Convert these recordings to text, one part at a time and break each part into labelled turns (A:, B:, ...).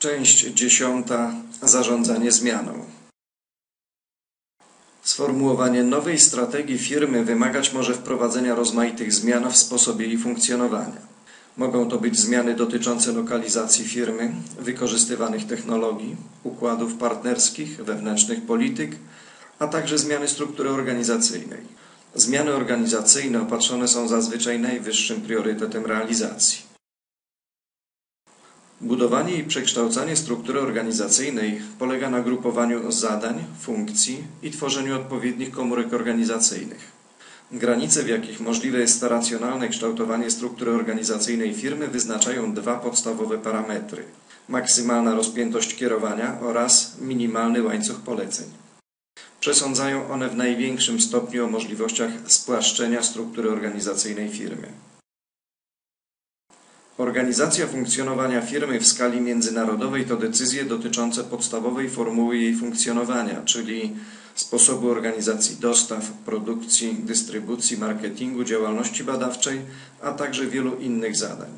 A: Część dziesiąta. Zarządzanie zmianą. Sformułowanie nowej strategii firmy wymagać może wprowadzenia rozmaitych zmian w sposobie jej funkcjonowania. Mogą to być zmiany dotyczące lokalizacji firmy, wykorzystywanych technologii, układów partnerskich, wewnętrznych polityk, a także zmiany struktury organizacyjnej. Zmiany organizacyjne opatrzone są zazwyczaj najwyższym priorytetem realizacji. Budowanie i przekształcanie struktury organizacyjnej polega na grupowaniu zadań, funkcji i tworzeniu odpowiednich komórek organizacyjnych. Granice, w jakich możliwe jest racjonalne kształtowanie struktury organizacyjnej firmy, wyznaczają dwa podstawowe parametry: maksymalna rozpiętość kierowania oraz minimalny łańcuch poleceń. Przesądzają one w największym stopniu o możliwościach spłaszczenia struktury organizacyjnej firmy. Organizacja funkcjonowania firmy w skali międzynarodowej to decyzje dotyczące podstawowej formuły jej funkcjonowania, czyli sposobu organizacji dostaw, produkcji, dystrybucji, marketingu, działalności badawczej, a także wielu innych zadań.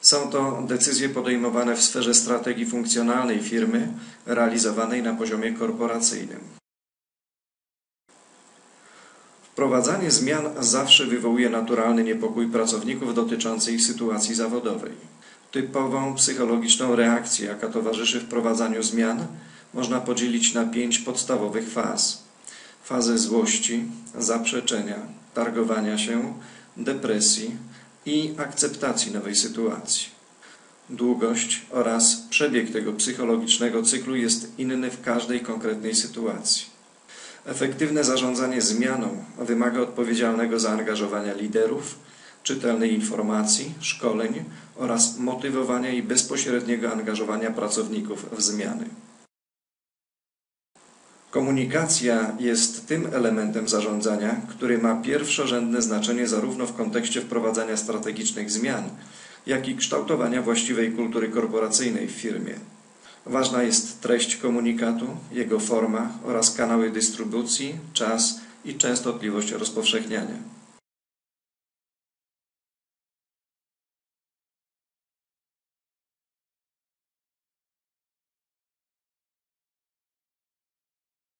A: Są to decyzje podejmowane w sferze strategii funkcjonalnej firmy, realizowanej na poziomie korporacyjnym. Wprowadzanie zmian zawsze wywołuje naturalny niepokój pracowników dotyczący ich sytuacji zawodowej. Typową psychologiczną reakcję, jaka towarzyszy wprowadzaniu zmian, można podzielić na pięć podstawowych faz: fazę złości, zaprzeczenia, targowania się, depresji i akceptacji nowej sytuacji. Długość oraz przebieg tego psychologicznego cyklu jest inny w każdej konkretnej sytuacji. Efektywne zarządzanie zmianą wymaga odpowiedzialnego zaangażowania liderów, czytelnej informacji, szkoleń oraz motywowania i bezpośredniego angażowania pracowników w zmiany. Komunikacja jest tym elementem zarządzania, który ma pierwszorzędne znaczenie zarówno w kontekście wprowadzania strategicznych zmian, jak i kształtowania właściwej kultury korporacyjnej w firmie. Ważna jest treść komunikatu, jego forma oraz kanały dystrybucji, czas i częstotliwość rozpowszechniania.